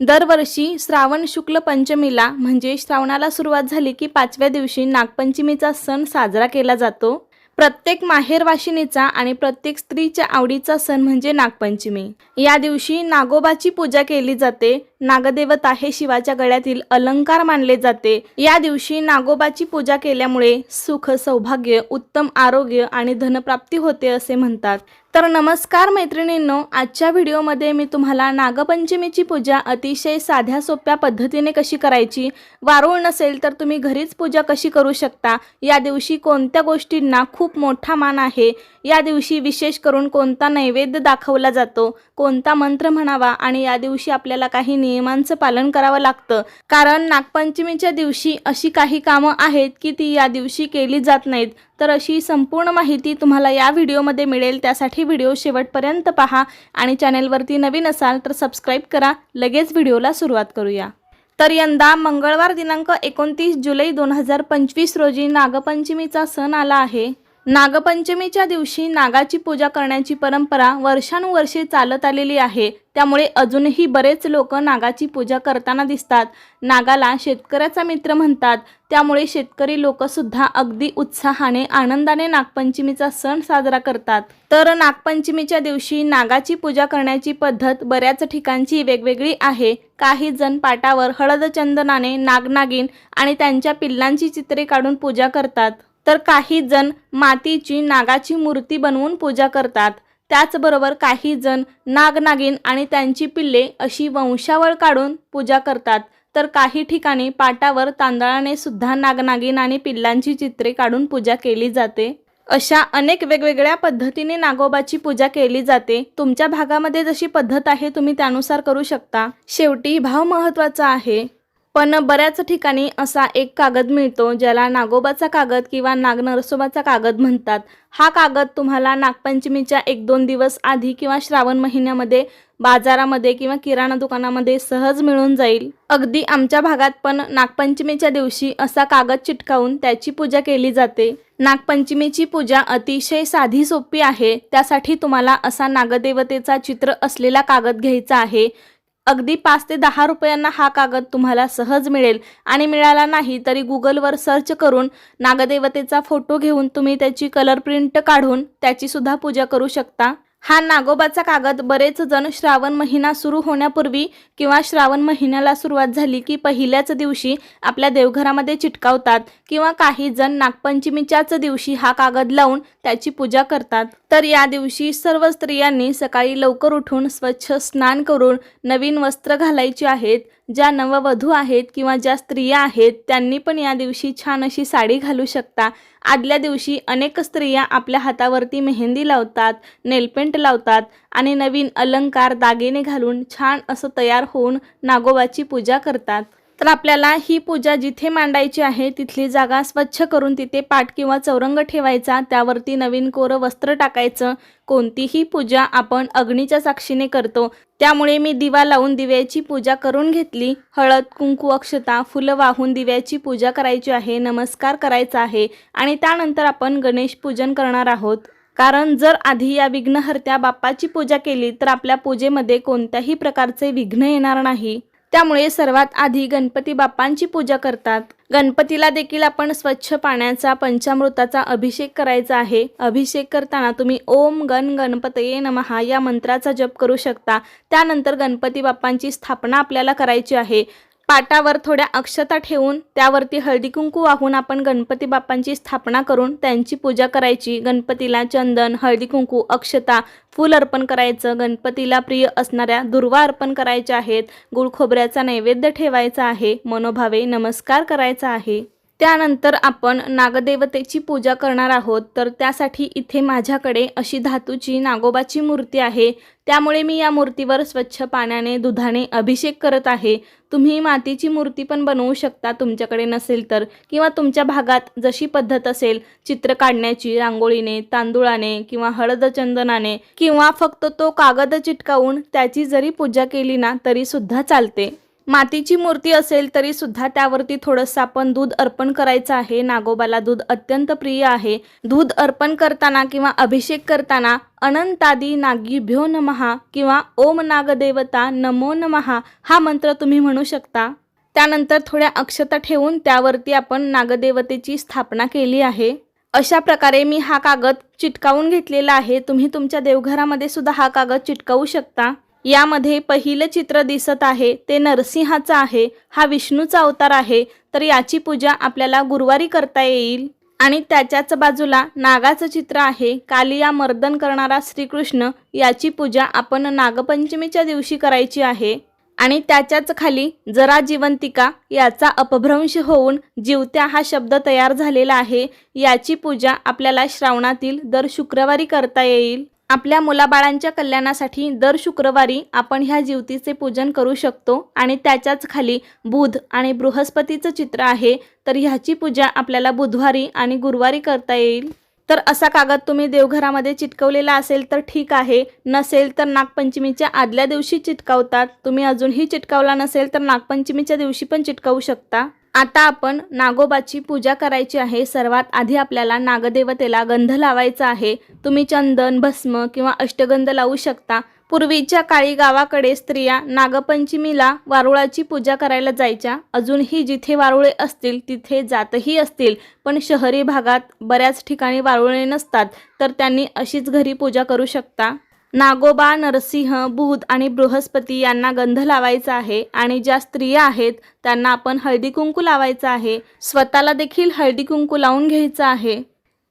दरवर्षी श्रावण शुक्ल पंचमीला म्हणजे श्रावणाला सुरुवात झाली की पाचव्या दिवशी नागपंचमीचा सण साजरा केला जातो. प्रत्येक माहेरवाशिनीचा आणि प्रत्येक स्त्रीच्या आवडीचा सण म्हणजे नागपंचमी. या दिवशी नागोबाची पूजा केली जाते. नागदेवता हे शिवाच्या गळ्यातील अलंकार मानले जाते. या दिवशी नागोबाची पूजा केल्यामुळे सुख सौभाग्य उत्तम आरोग्य आणि धनप्राप्ती होते असे म्हणतात. तर नमस्कार मैत्रिणींनो आजच्या व्हिडिओमध्ये मी तुम्हाला नागपंचमीची पूजा अतिशय साध्या सोप्या पद्धतीने कशी करायची? वारूळ नसेल तर तुम्ही घरीच पूजा कशी करू शकता? या दिवशी कोणत्या गोष्टींना खूप मोठा मान आहे? या दिवशी विशेष करून कोणता नैवेद्य दाखवला जातो? कोणता मंत्र म्हणावा? आणि या दिवशी आपल्याला काही नियमांचं पालन करावं लागतं. कारण नागपंचमीच्या दिवशी अशी काही कामं आहेत की ती या दिवशी केली जात नाहीत. तर अशी संपूर्ण माहिती तुम्हाला या व्हिडिओमध्ये मिळेल. त्यासाठी व्हिडिओ शेवटपर्यंत पहा आणि चॅनेलवरती नवीन असाल तर सबस्क्राईब करा. लगेच व्हिडिओला सुरुवात करूया. तर यंदा मंगळवार दिनांक एकोणतीस जुलै दोन हजार पंचवीस रोजी नागपंचमीचा सण आला आहे. नागपंचमीच्या दिवशी नागाची पूजा करण्याची परंपरा वर्षानुवर्षे चालत आलेली आहे. त्यामुळे अजूनही बरेच लोक नागाची पूजा करताना दिसतात. नागाला शेतकऱ्याचा मित्र म्हणतात. त्यामुळे शेतकरी लोकसुद्धा अगदी उत्साहाने आनंदाने नागपंचमीचा सण साजरा करतात. तर नागपंचमीच्या दिवशी नागाची पूजा करण्याची पद्धत बऱ्याच ठिकाणची वेगवेगळी आहे. काही जण पाटावर हळद चंदनाने नागनागिन आणि त्यांच्या पिल्लांची चित्रे काढून पूजा करतात. तर काही जण मातीची नागाची मूर्ती बनवून पूजा करतात. त्याचबरोबर काही जण नागनागिन आणि त्यांची पिल्ले अशी वंशावळ काढून पूजा करतात. तर काही ठिकाणी पाटावर तांदळाने सुद्धा नागनागिन आणि पिल्लांची चित्रे काढून पूजा केली जाते. अशा अनेक वेगवेगळ्या पद्धतीने नागोबाची पूजा केली जाते. तुमच्या भागामध्ये जशी पद्धत आहे तुम्ही त्यानुसार करू शकता. शेवटी भाव महत्त्वाचा आहे. पण बऱ्याच ठिकाणी असा एक कागद मिळतो ज्याला नागोबाचा कागद किंवा नागनरसोबाचा कागद म्हणतात. हा कागद तुम्हाला नागपंचमीच्या एक दोन दिवस आधी किंवा श्रावण महिन्यामध्ये बाजारामध्ये किंवा किराणा दुकानामध्ये सहज मिळून जाईल. अगदी आमच्या भागात पण नागपंचमीच्या दिवशी असा कागद चिटकावून त्याची पूजा केली जाते. नागपंचमीची पूजा अतिशय साधी सोपी आहे. त्यासाठी तुम्हाला असा नागदेवतेचा चित्र असलेला कागद घ्यायचा आहे. अगदी पाच ते दहा रुपयांना हा कागद तुम्हाला सहज मिळेल. आणि मिळाला नाही तरी गुगलवर सर्च करून नागदेवतेचा फोटो घेऊन तुम्ही त्याची कलर प्रिंट काढून त्याची सुद्धा पूजा करू शकता. हा नागोबाचा कागद बरेच जण श्रावण महिना सुरू होण्यापूर्वी किंवा श्रावण महिन्याला सुरुवात झाली की पहिल्याच दिवशी आपल्या देवघरामध्ये चिटकावतात किंवा काही जण नागपंचमीच्याच दिवशी हा कागद लावून त्याची पूजा करतात. तर या दिवशी सर्व स्त्रियांनी सकाळी लवकर उठून स्वच्छ स्नान करून नवीन वस्त्र घालायची आहेत. ज्या नववधू आहेत किंवा ज्या स्त्रिया आहेत त्यांनी पण या दिवशी छान अशी साडी घालू शकता. आदल्या दिवशी अनेक स्त्रिया आपल्या हातावरती मेहंदी लावतात नेलपेंट लावतात आणि नवीन अलंकार दागिने घालून छान असं तयार होऊन नागोबाची पूजा करतात. तर आपल्याला ही पूजा जिथे मांडायची आहे तिथली जागा स्वच्छ करून तिथे पाट किंवा चौरंग ठेवायचा त्यावरती नवीन कोरं वस्त्र टाकायचं कोणतीही पूजा आपण अग्नीच्या साक्षीने करतो. त्यामुळे मी दिवा लावून दिव्याची पूजा करून घेतली. हळद कुंकू अक्षता फुलं वाहून दिव्याची पूजा करायची आहे नमस्कार करायचा आहे आणि त्यानंतर आपण गणेश पूजन करणार आहोत. कारण जर आधी या विघ्नहर्त्या बाप्पाची पूजा केली तर आपल्या पूजेमध्ये कोणत्याही प्रकारचे विघ्न येणार नाही. त्यामुळे सर्वात आधी गणपती बाप्पांची पूजा करतात. गणपतीला देखील आपण स्वच्छ पाण्याचा पंचामृताचा अभिषेक करायचा आहे. अभिषेक करताना तुम्ही ओम गण गणपतये नमहा या मंत्राचा जप करू शकता. त्यानंतर गणपती बाप्पांची स्थापना आपल्याला करायची आहे. पाटावर थोड्या अक्षता ठेवून त्यावरती हळदी कुंकू वाहून आपण गणपती बाप्पांची स्थापना करून त्यांची पूजा करायची. गणपतीला चंदन हळदी कुंकू अक्षता फूल अर्पण करायचं. गणपतीला प्रिय असणाऱ्या दुर्वा अर्पण करायच्या आहेत. गुळखोबऱ्याचा नैवेद्य ठेवायचा आहे. मनोभावे नमस्कार करायचा आहे. त्यानंतर आपण नागदेवतेची पूजा करणार आहोत. तर त्यासाठी इथे माझ्याकडे अशी धातूची नागोबाची मूर्ती आहे. त्यामुळे मी या मूर्तीवर स्वच्छ पाण्याने दुधाने अभिषेक करत आहे. तुम्ही मातीची मूर्ती पण बनवू शकता तुमच्याकडे नसेल तर. किंवा तुमच्या भागात जशी पद्धत असेल चित्र काढण्याची रांगोळीने तांदुळाने किंवा हळदचंदनाने किंवा फक्त तो कागद चिटकावून त्याची जरी पूजा केली ना तरी सुद्धा चालते. मातीची मूर्ती असेल तरी सुद्धा त्यावरती थोडंसं आपण दूध अर्पण करायचं आहे. नागोबाला दूध अत्यंत प्रिय आहे. दूध अर्पण करताना किंवा अभिषेक करताना अनंतादी नागीभ्यो नमहा किंवा ओम नागदेवता नमो नमहा हा मंत्र तुम्ही म्हणू शकता. त्यानंतर थोड्या अक्षता ठेवून त्यावरती आपण नागदेवतेची स्थापना केली आहे. अशा प्रकारे मी हा कागद चिटकावून घेतलेला आहे. तुम्ही तुमच्या देवघरामध्ये सुद्धा हा कागद चिटकावू शकता. यामध्ये पहिलं चित्र दिसत आहे ते नरसिंहाचं आहे हा विष्णूचा अवतार आहे तर याची पूजा आपल्याला गुरुवारी करता येईल. आणि त्याच्याच बाजूला नागाचं चित्र आहे कालिया मर्दन करणारा श्रीकृष्ण याची पूजा आपण नागपंचमीच्या दिवशी करायची आहे. आणि त्याच्याच खाली जरा जिवंतिका याचा अपभ्रंश होऊन जीवत्या हा शब्द तयार झालेला आहे याची पूजा आपल्याला श्रावणातील दर शुक्रवारी करता येईल. आपल्या मुलाबाळांच्या कल्याणासाठी दर शुक्रवारी आपण ह्या जीवतीचे पूजन करू शकतो आणि त्याच्याच खाली बुध आणि बृहस्पतीचं चित्र आहे. तर ह्याची पूजा आपल्याला बुधवारी आणि गुरुवारी करता येईल. तर असा कागद तुम्ही देवघरामध्ये चिटकवलेला असेल तर ठीक आहे. नसेल तर नागपंचमीच्या आदल्या दिवशी चिटकावतात. तुम्ही अजूनही चिटकावला नसेल तर नागपंचमीच्या दिवशी पण चिटकावू शकता. आता आपण नागोबाची पूजा करायची आहे. सर्वात आधी आपल्याला नागदेवतेला गंध लावायचा आहे. तुम्ही चंदन भस्म किंवा अष्टगंध लावू शकता. पूर्वीच्या काळी गावाकडे स्त्रिया नागपंचमीला वारुळाची पूजा करायला जायच्या. अजूनही जिथे वारुळे असतील तिथे जातही असतील. पण शहरी भागात बऱ्याच ठिकाणी वारुळे नसतात. तर त्यांनी अशीच घरी पूजा करू शकता. नागोबा नरसिंह बुध आणि बृहस्पती यांना गंध लावायचा आहे आणि ज्या स्त्रिया आहेत त्यांना आपण हळदी कुंकू लावायचं आहे. स्वतःला देखील हळदी कुंकू लावून घ्यायचं आहे.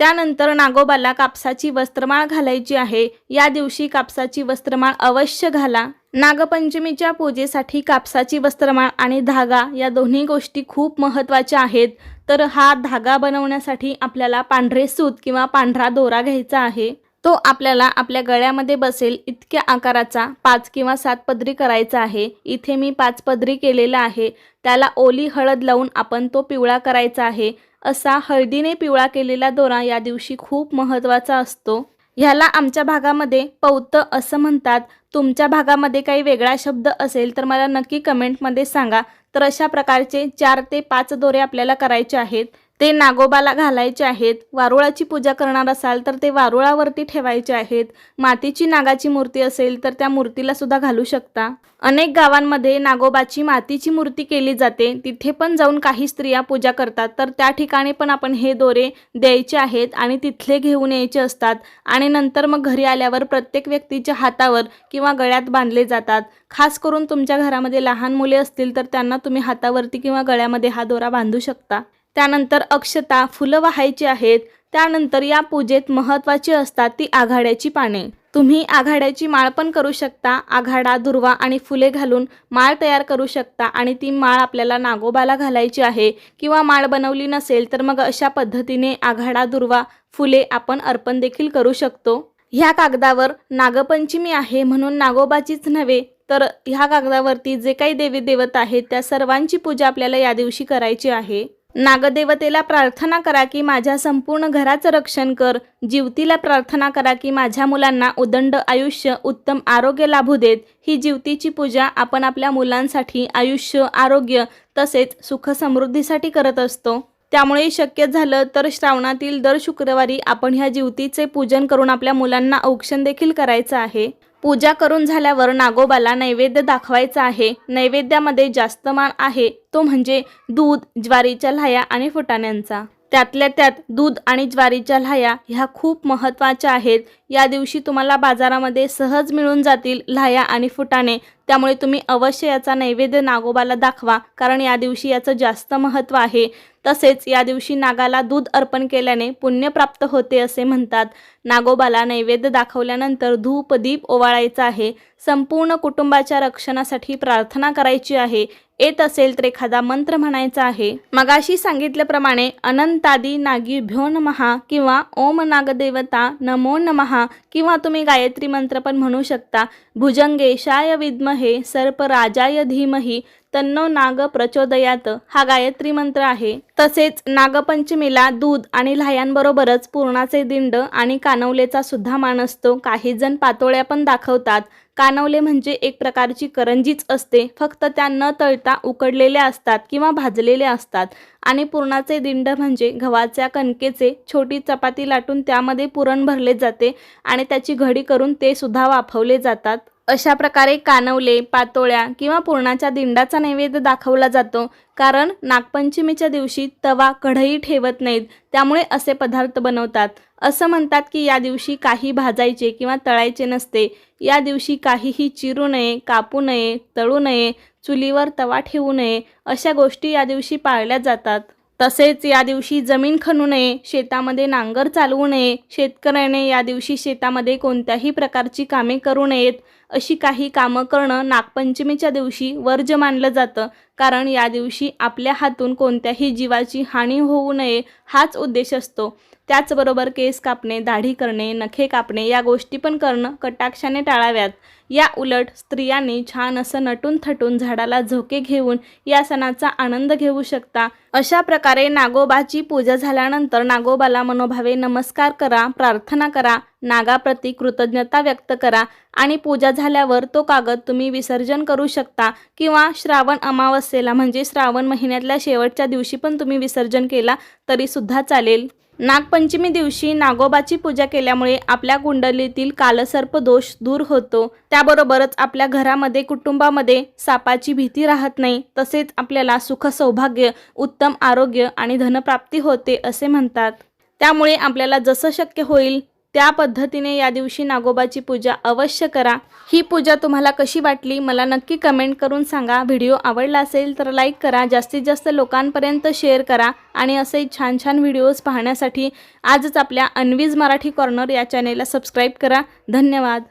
त्यानंतर नागोबाला कापसाची वस्त्रमाळ घालायची आहे. या दिवशी कापसाची वस्त्रमाळ अवश्य घाला. नागपंचमीच्या पूजेसाठी कापसाची वस्त्रमाळ आणि धागा या दोन्ही गोष्टी खूप महत्त्वाच्या आहेत. तर हा धागा बनवण्यासाठी आपल्याला पांढरे सूत किंवा पांढरा दोरा घ्यायचा आहे. तो आपल्याला आपल्या गळ्यामध्ये बसेल इतक्या आकाराचा पाच किंवा सात पदरी करायचा आहे. इथे मी पाच पदरी केलेला आहे. त्याला ओली हळद लावून आपण तो पिवळा करायचा आहे. असा हळदीने पिवळा केलेला दोरा या दिवशी खूप महत्त्वाचा असतो. ह्याला आमच्या भागामध्ये पौत असं म्हणतात. तुमच्या भागामध्ये काही वेगळा शब्द असेल तर मला नक्की कमेंटमध्ये सांगा. तर अशा प्रकारचे चार ते पाच दोरे आपल्याला करायचे आहेत. ते नागोबाला घालायचे आहेत. वारुळाची पूजा करणार असाल तर ते वारुळावरती ठेवायचे आहेत. मातीची नागाची मूर्ती असेल तर त्या मूर्तीला सुद्धा घालू शकता. अनेक गावांमध्ये नागोबाची मातीची मूर्ती केली जाते. तिथे पण जाऊन काही स्त्रिया पूजा करतात. तर त्या ठिकाणी पण आपण हे दोरे द्यायचे आहेत आणि तिथले घेऊन यायचे असतात. आणि नंतर मग घरी आल्यावर प्रत्येक व्यक्तीच्या हातावर किंवा गळ्यात बांधले जातात. खास करून तुमच्या घरामध्ये लहान मुले असतील तर त्यांना तुम्ही हातावरती किंवा गळ्यामध्ये हा दोरा बांधू शकता. त्यानंतर अक्षता फुलं वाहायची आहेत. त्यानंतर या पूजेत महत्त्वाची असतात ती आघाड्याची पाने. तुम्ही आघाड्याची माळ पण करू शकता. आघाडा दुर्वा आणि फुले घालून माळ तयार करू शकता आणि ती माळ आपल्याला नागोबाला घालायची आहे. किंवा माळ बनवली नसेल तर मग अशा पद्धतीने आघाडा दुर्वा फुले आपण अर्पण देखील करू शकतो. ह्या कागदावर नागपंचमी आहे म्हणून नागोबाचीच नव्हे तर ह्या कागदावरती जे काही देवी देवता आहेत त्या सर्वांची पूजा आपल्याला या दिवशी करायची आहे. नागदेवतेला प्रार्थना करा की माझ्या संपूर्ण घराचं रक्षण कर. जीवतीला प्रार्थना करा की माझ्या मुलांना उदंड आयुष्य उत्तम आरोग्य लाभू देत. ही जीवतीची पूजा आपण आपल्या मुलांसाठी आयुष्य आरोग्य तसेच सुख समृद्धीसाठी करत असतो. त्यामुळे शक्य झालं तर श्रावणातील दर शुक्रवारी आपण ह्या जीवतीचे पूजन करून आपल्या मुलांना औक्षण देखील करायचं आहे. पूजा करून झाल्यावर नागोबाला नैवेद्य दाखवायचा आहे. नैवेद्यामध्ये जास्त मान आहे. तो म्हणजे दूध ज्वारीच्या लाह्या आणि फुटाण्यांचा. त्यातल्या त्यात दूध आणि ज्वारीच्या लाह्या ह्या खूप महत्त्वाच्या आहेत. या दिवशी तुम्हाला बाजारामध्ये सहज मिळून जातील लाह्या आणि फुटाणे. त्यामुळे तुम्ही अवश्य याचा नैवेद्य नागोबाला दाखवा कारण या दिवशी याचं जास्त महत्त्व आहे. तसेच या दिवशी नागाला दूध अर्पण केल्याने पुण्य प्राप्त होते असे म्हणतात. नागोबाला नैवेद्य दाखवल्यानंतर धूप दीप ओवाळायचा आहे. संपूर्ण कुटुंबाच्या रक्षणासाठी प्रार्थना करायची आहे. येत असेल तर एखादा मंत्र म्हणायचा आहे. मगाशी सांगितल्याप्रमाणे अनंतादी नागी भ्यो नमहा किंवा ओम नागदेवता नमो नमहा किंवा तुम्ही गायत्री मंत्र पण म्हणू शकता. भुजंगेशाय विद्महे सर्पराजाय धीमही तन्नो नाग प्रचोदयात. हा गायत्री मंत्र आहे. तसेच नागपंचमीला दूध आणि लाह्यांबरोबरच पूर्णाचे दिंड आणि कानवलेचा सुद्धा मान असतो. काही जण पातोळ्या पण दाखवतात. कानवले म्हणजे एक प्रकारची करंजीच असते. फक्त त्या न तळता उकडलेल्या असतात किंवा भाजलेल्या असतात. आणि पुरणाचे दिंड म्हणजे गव्हाच्या कणकेचे छोटी चपाती लाटून त्यामध्ये पुरण भरले जाते आणि त्याची घडी करून ते सुद्धा वाफवले जातात. अशा प्रकारे कानवले पातोळ्या किंवा पुरणाच्या दिंडाचा नैवेद्य दाखवला जातो. कारण नागपंचमीच्या दिवशी तवा कढई ठेवत नाहीत त्यामुळे असे पदार्थ बनवतात. असं म्हणतात की या दिवशी काही भाजायचे किंवा तळायचे नसते. या दिवशी काहीही चिरू नये कापू नये तळू नये चुलीवर तवा ठेवू नये अशा गोष्टी या दिवशी पाळल्या जातात. तसेच या दिवशी जमीन खणू नये शेतामध्ये नांगर चालवू नये शेतकऱ्याने या दिवशी शेतामध्ये कोणत्याही प्रकारची कामे करू नयेत. अशी काही कामं करणं नागपंचमीच्या दिवशी वर्ज मानलं जातं. कारण या दिवशी आपल्या हातून कोणत्याही जीवाची हानी होऊ नये हाच उद्देश असतो. त्याचबरोबर केस कापणे दाढी करणे नखे कापणे या गोष्टी पण करणं कटाक्षाने टाळाव्यात. या उलट स्त्रियांनी छान असं नटून थटून झाडाला झोके घेऊन या सणाचा आनंद घेऊ शकता. अशा प्रकारे नागोबाची पूजा झाल्यानंतर नागोबाला मनोभावे नमस्कार करा प्रार्थना करा नागाप्रती कृतज्ञता व्यक्त करा आणि पूजा झाल्यावर तो कागद तुम्ही विसर्जन करू शकता किंवा श्रावण अमावस्येला म्हणजे श्रावण महिन्यातल्या शेवटच्या दिवशी पण तुम्ही विसर्जन केला तरीसुद्धा चालेल. नागपंचमी दिवशी नागोबाची पूजा केल्यामुळे आपल्या कुंडलीतील कालसर्प दोष दूर होतो. त्याबरोबरच आपल्या घरामध्ये कुटुंबामध्ये सापाची भीती राहत नाही. तसेच आपल्याला सुख सौभाग्य उत्तम आरोग्य आणि धनप्राप्ती होते असे म्हणतात. त्यामुळे आपल्याला जसं शक्य होईल त्या पद्धतीने या दिवशी नागोबाची पूजा अवश्य करा. ही पूजा तुम्हाला कशी वाटली मला नक्की कमेंट करून सांगा. व्हिडिओ आवडला असेल तर लाईक करा. जास्तीत जास्त लोकांपर्यंत शेअर करा आणि असे छान छान व्हिडिओज पाहण्यासाठी आजच आपल्या अनवीज मराठी कॉर्नर या चॅनेलला सबस्क्राईब करा. धन्यवाद.